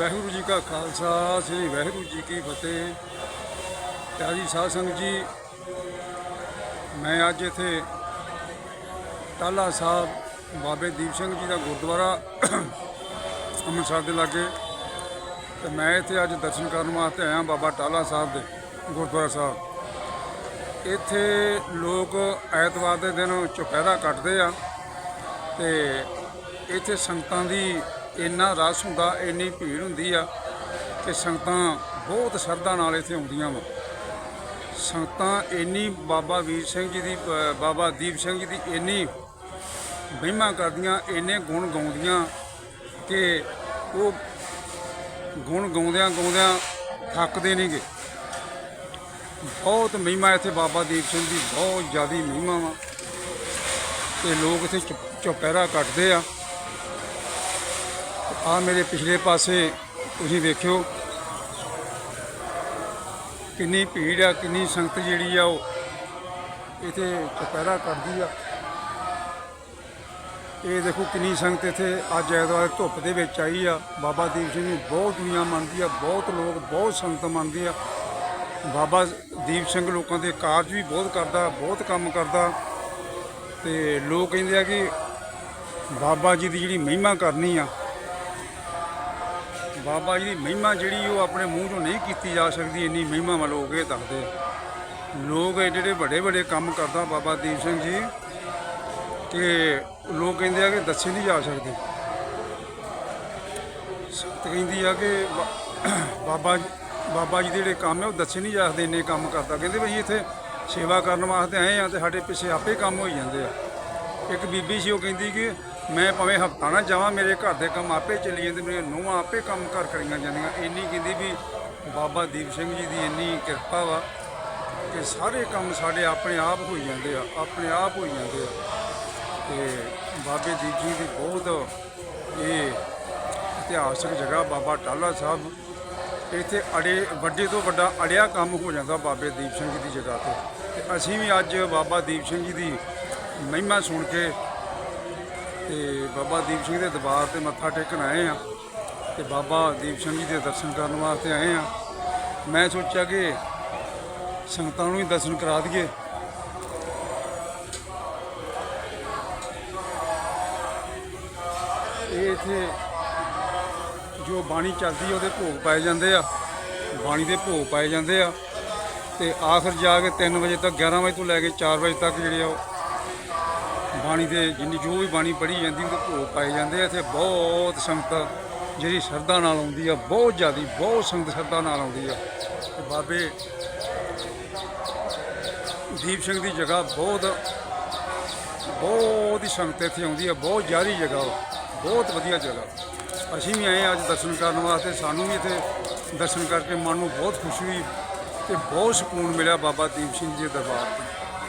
ਵਾਹਿਗੁਰੂ ਜੀ ਕਾ ਖਾਲਸਾ, ਸ੍ਰੀ ਵਾਹਿਗੁਰੂ ਜੀ ਕੀ ਫਤਿਹ। ਪਿਆਰੀ ਸਾਧ ਸੰਗਤ ਜੀ, ਮੈਂ ਅੱਜ ਇੱਥੇ ਟਾਲਾ ਸਾਹਿਬ ਬਾਬੇ ਦੀਪ ਸਿੰਘ ਜੀ ਦਾ ਗੁਰਦੁਆਰਾ ਅੰਮ੍ਰਿਤਸਰ ਦੇ ਲਾਗੇ ਤੇ ਮੈਂ ਇੱਥੇ ਅੱਜ ਦਰਸ਼ਨ ਕਰਨ ਵਾਸਤੇ ਆਇਆ ਬਾਬਾ ਟਾਲਾ ਸਾਹਿਬ ਦੇ ਗੁਰਦੁਆਰਾ ਸਾਹਿਬ। ਇੱਥੇ ਲੋਕ ਐਤਵਾਰ ਦੇ ਦਿਨ ਚੁਪਹਿਰਾ ਕੱਟਦੇ ਆ ਤੇ ਇੱਥੇ ਸੰਗਤਾਂ ਦੀ ਇੰਨਾ ਰਸ ਹੁੰਦਾ, ਇੰਨੀ ਭੀੜ ਹੁੰਦੀ ਆ ਕਿ ਸੰਗਤਾਂ ਬਹੁਤ ਸ਼ਰਧਾ ਨਾਲ ਇੱਥੇ ਆਉਂਦੀਆਂ ਵਾ। ਸੰਗਤਾਂ ਇੰਨੀ ਬਾਬਾ ਵੀਰ ਸਿੰਘ ਜੀ ਦੀ ਬ- ਬਾਬਾ ਦੀਪ ਸਿੰਘ ਜੀ ਦੀ ਇੰਨੀ ਮਹਿਮਾ ਕਰਦੀਆਂ, ਇੰਨੇ ਗੁਣ ਗਾਉਂਦੀਆਂ ਕਿ ਉਹ ਗੁਣ ਗਾਉਂਦਿਆਂ ਗਾਉਂਦਿਆਂ ਥੱਕਦੇ ਨਹੀਂਗੇ ਬਹੁਤ ਮਹਿਮਾ ਇੱਥੇ ਬਾਬਾ ਦੀਪ ਸਿੰਘ ਦੀ, ਬਹੁਤ ਜ਼ਿਆਦੀ ਮਹਿਮਾ ਵਾ। ਤੇ ਲੋਕ ਇੱਥੇ ਚੁਪਹਿਰਾ ਕੱਟਦੇ ਆ। ਆ ਮੇਰੇ ਪਿਛਲੇ ਪਾਸੇ ਤੁਸੀਂ ਵੇਖਿਓ। ਕਿੰਨੀ ਭੀੜ ਆ, ਕਿੰਨੀ ਸੰਗਤ ਜਿਹੜੀ ਆ ਉਹ ਇੱਥੇ ਚੁਪਹਿਰਾ ਕਰਦੀ ਆ। ਇਹ ਦੇਖੋ ਕਿੰਨੀ ਸੰਗਤ ਇੱਥੇ ਅੱਜ ਐਤਵਾਰ ਧੁੱਪ ਦੇ ਵਿੱਚ ਆਈ ਆ। ਬਾਬਾ ਦੀਪ ਸਿੰਘ ਨੂੰ ਬਹੁਤ ਦੁਨੀਆ ਮੰਨਦੀ ਆ, ਬਹੁਤ ਲੋਕ, ਬਹੁਤ ਸੰਗਤ ਮੰਨਦੇ ਆ। ਬਾਬਾ ਦੀਪ ਸਿੰਘ ਲੋਕਾਂ ਦੇ ਕਾਰਜ ਵੀ ਬਹੁਤ ਕਰਦਾ, ਬਹੁਤ ਕੰਮ ਕਰਦਾ। ਤੇ ਲੋਕ ਕਹਿੰਦੇ ਆ ਕਿ ਬਾਬਾ ਜੀ ਦੀ ਜਿਹੜੀ ਮਹਿਮਾ ਕਰਨੀ ਆ ਬਾਬਾ ਜੀ ਦੀ ਮਹਿਮਾ ਜਿਹੜੀ ਉਹ ਆਪਣੇ ਮੂੰਹ ਚੋਂ ਨਹੀਂ ਕੀਤੀ ਜਾ ਸਕਦੀ, ਇੰਨੀ ਮਹਿਮਾ ਵਾ ਲੋਕ ਇਹ ਦੱਸਦੇ। ਲੋਕ ਜਿਹੜੇ ਵੱਡੇ ਵੱਡੇ ਕੰਮ ਕਰਦਾ ਬਾਬਾ ਦੀਪ ਸਿੰਘ ਜੀ ਕਿ ਲੋਕ ਕਹਿੰਦੇ ਆ ਕਿ ਦੱਸੇ ਨਹੀਂ ਜਾ ਸਕਦੇ। ਸੰਗਤ ਕਹਿੰਦੀ ਆ ਕਿ ਬਾਬਾ ਬਾਬਾ ਜੀ ਦੇ ਜਿਹੜੇ ਕੰਮ ਹੈ ਉਹ ਦੱਸੇ ਨਹੀਂ ਜਾ ਸਕਦੇ, ਇੰਨੇ ਕੰਮ ਕਰਦਾ। ਕਹਿੰਦੇ ਬਈ ਇੱਥੇ ਸੇਵਾ ਕਰਨ ਵਾਸਤੇ ਆਏ ਆ ਤੇ ਸਾਡੇ ਪਿੱਛੇ ਆਪੇ ਕੰਮ ਹੋਈ ਜਾਂਦੇ ਆ। ਇੱਕ ਬੀਬੀ ਸੀ, ਉਹ ਕਹਿੰਦੀ ਕਿ ਮੈਂ ਭਾਵੇਂ ਹਫਤਾ ਨਾ ਜਾਵਾਂ, ਮੇਰੇ ਘਰ ਦੇ ਕੰਮ ਆਪੇ ਚੱਲੀ ਜਾਂਦੇ ਮੇਰੇ ਨੂੰਹਾਂ ਆਪੇ ਕੰਮ ਕਰ ਕਰੀਆਂ ਜਾਂਦੀਆਂ। ਇੰਨੀ ਕਹਿੰਦੀ ਵੀ ਬਾਬਾ ਦੀਪ ਸਿੰਘ ਜੀ ਦੀ ਇੰਨੀ ਕਿਰਪਾ ਵਾ ਕਿ ਸਾਰੇ ਕੰਮ ਸਾਡੇ ਆਪਣੇ ਆਪ ਹੋਈ ਜਾਂਦੇ ਆ, ਆਪਣੇ ਆਪ ਹੋਈ ਜਾਂਦੇ ਆ। ਤੇ ਬਾਬੇ ਦੀਪ ਜੀ ਦੀ ਬਹੁਤ ਇਹ ਇਤਿਹਾਸਕ ਜਗ੍ਹਾ ਬਾਬਾ ਟਾਲਾ ਸਾਹਿਬ। ਇੱਥੇ ਅੜੇ, ਵੱਡੇ ਤੋਂ ਵੱਡਾ ਅੜਿਆ ਕੰਮ ਹੋ ਜਾਂਦਾ ਬਾਬੇ ਦੀਪ ਸਿੰਘ ਜੀ ਦੀ ਜਗ੍ਹਾ ਤੇ। ਤੇ ਅਸੀਂ ਵੀ ਅੱਜ ਬਾਬਾ ਦੀਪ ਸਿੰਘ ਜੀ ਦੀ ਮਹਿਮਾ ਸੁਣ ਕੇ ਤੇ ਬਾਬਾ ਦੀਪ ਸਿੰਘ ਦੇ ਦਰਬਾਰ ਤੇ ਮੱਥਾ ਟੇਕਣ ਆਏ ਆ ਤੇ ਬਾਬਾ ਦੀਪ ਸਿੰਘ ਜੀ ਦੇ ਦਰਸ਼ਨ ਕਰਨ ਵਾਸਤੇ ਆਏ ਆ ਮੈਂ ਸੋਚਿਆ ਕਿ ਸੰਗਤਾਂ ਨੂੰ ਹੀ ਦਰਸ਼ਨ ਕਰਾ ਦਈਏ। ਇਹ ਇੱਥੇ ਜੋ ਬਾਣੀ ਚੱਲਦੀ ਉਹਦੇ ਭੋਗ ਪਾਏ ਜਾਂਦੇ ਆ। ਬਾਣੀ ਦੇ ਭੋਗ ਪਾਏ ਜਾਂਦੇ ਆ। ਤੇ ਆਖਰ ਜਾ ਕੇ 3 ਵਜੇ ਤੱਕ 11 ਵਜੇ ਤੋਂ ਲੈ ਕੇ 4 ਵਜੇ ਤੱਕ ਜਿਹੜੇ ਆ ਉਹ ਬਾਣੀ ਦੇ ਜਿੰਨੀ ਜੋ ਵੀ ਬਾਣੀ ਪੜ੍ਹੀ ਜਾਂਦੀ ਉਹਦੇ ਭੋਗ ਪਾਏ ਜਾਂਦੇ ਆ। ਇੱਥੇ ਬਹੁਤ ਸੰਗਤ ਜਿਹੜੀ ਸ਼ਰਧਾ ਨਾਲ ਆਉਂਦੀ ਆ, ਬਹੁਤ ਜ਼ਿਆਦੀ, ਬਹੁਤ ਸੰਗਤ ਸ਼ਰਧਾ ਨਾਲ ਆਉਂਦੀ ਆ। ਤੇ ਬਾਬੇ ਦੀਪ ਸਿੰਘ ਦੀ ਜਗ੍ਹਾ ਬਹੁਤ ਬਹੁਤ ਹੀ ਸੰਗਤ ਇੱਥੇ ਆਉਂਦੀ ਆ, ਬਹੁਤ ਜ਼ਿਆਦੀ ਜਗ੍ਹਾ ਵਾ, ਬਹੁਤ ਵਧੀਆ ਜਗ੍ਹਾ। ਅਸੀਂ ਵੀ ਆਏ ਹਾਂ ਅੱਜ ਦਰਸ਼ਨ ਕਰਨ ਵਾਸਤੇ, ਸਾਨੂੰ ਵੀ ਇੱਥੇ ਦਰਸ਼ਨ ਕਰਕੇ ਮਨ ਨੂੰ ਬਹੁਤ ਖੁਸ਼ੀ ਹੋਈ ਤੇ ਬਹੁਤ ਸਕੂਨ ਮਿਲਿਆ ਬਾਬਾ ਦੀਪ ਸਿੰਘ ਜੀ ਦੇ ਦਰਬਾਰ ਤੋਂ।